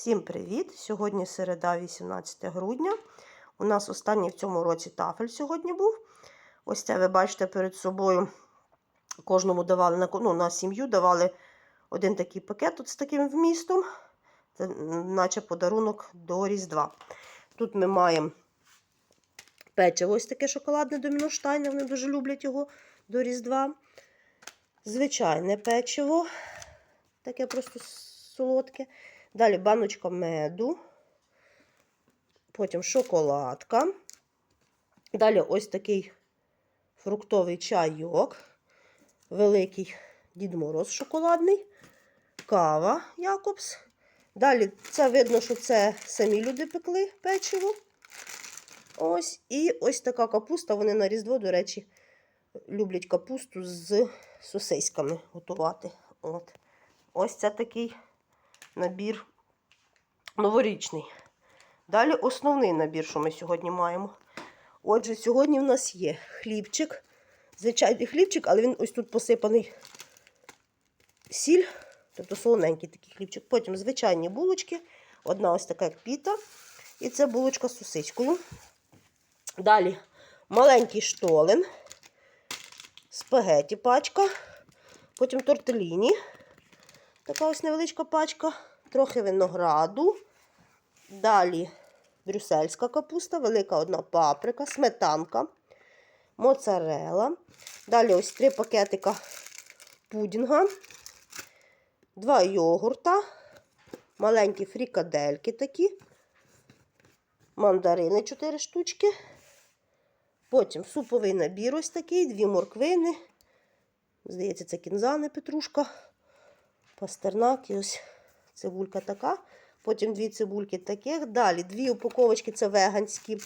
Всім привіт! Сьогодні середа, 18 грудня. У нас останній в цьому році тафель сьогодні був. Ось це ви бачите перед собою. Кожному давали ну, на сім'ю давали один такий пакет тут з таким вмістом. Це наче подарунок до Різдва. Тут ми маємо печиво, ось таке шоколадне доміноштайне, вони дуже люблять його до Різдва. Звичайне печиво, таке просто солодке. Далі баночка меду, потім шоколадка. Далі ось такий фруктовий чайок, великий Дід Мороз шоколадний, кава Якобс. Далі це видно, що це самі люди пекли печиво. Ось. І ось така капуста. Вони на Різдво, до речі, люблять капусту з сосиськами готувати. От. Ось це такий набір новорічний. Далі основний набір, що ми сьогодні маємо. Отже, сьогодні в нас є хлібчик. Звичайний хлібчик, але він ось тут посипаний сіль, тобто солоненький такий хлібчик. Потім звичайні булочки. Одна ось така як піта. І це булочка з сосискою. Далі маленький штолен, спагеті пачка, потім тортеліні. Така ось невеличка пачка, трохи винограду. Далі брюссельська капуста, велика одна паприка, сметанка, моцарела. Далі ось три пакетика пудінга, два йогурта, маленькі фрікадельки такі, мандарини 4 штучки. Потім суповий набір ось такий, дві морквини. Здається, це кінзани петрушка пастернак і ось цибулька така. Потім дві цибульки таких. Далі дві упаковочки це веганські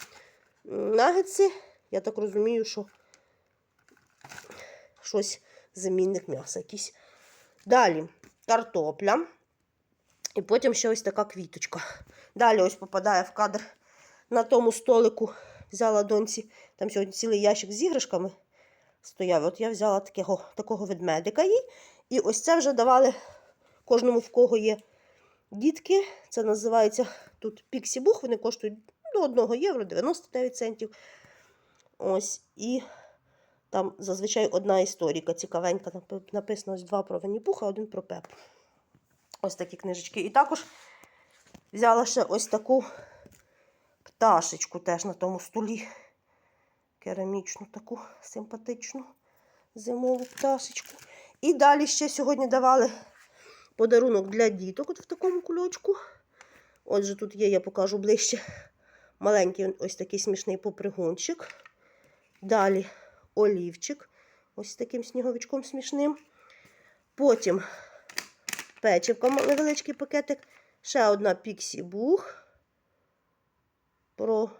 нагетси. Я так розумію, що щось замінник м'яса якийсь. Далі картопля. І потім ще ось така квіточка. Далі ось попадає в кадр на тому столику. Взяла доньці, там сьогодні цілий ящик з іграшками стояв. От я взяла такого, такого ведмедика їй. І ось це вже давали кожному, в кого є дітки. Це називається тут піксі-бух, вони коштують до 1 євро 99 центів. Ось, і там зазвичай одна історія цікавенька. Нап- Написано ось два про Винні-Пуха, один про Пепу. Ось такі книжечки. І також взяла ще ось таку пташечку теж на тому столі. Керамічну таку симпатичну зимову пташечку. І далі ще сьогодні давали подарунок для діток от в такому кульочку. Отже, тут є, я покажу ближче. Маленький ось такий смішний попригунчик. Далі олівчик. Ось таким сніговичком смішним. Потім печивка, невеличкий пакетик. Ще одна піксі-бух. Про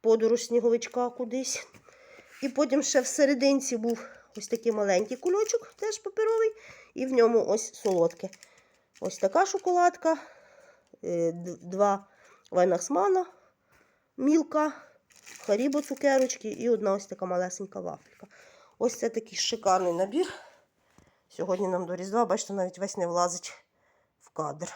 подорож сніговичка кудись. І потім ще в був ось такий маленький кульочок, теж паперовий, і в ньому ось солодке. Ось така шоколадка, е, два вайнахсмана, мілка, харібо цукерочки і одна ось така малесенька вафелька. Ось це такий шикарний набір. Сьогодні нам до Різдва, бачите, навіть весь не влазить в кадр.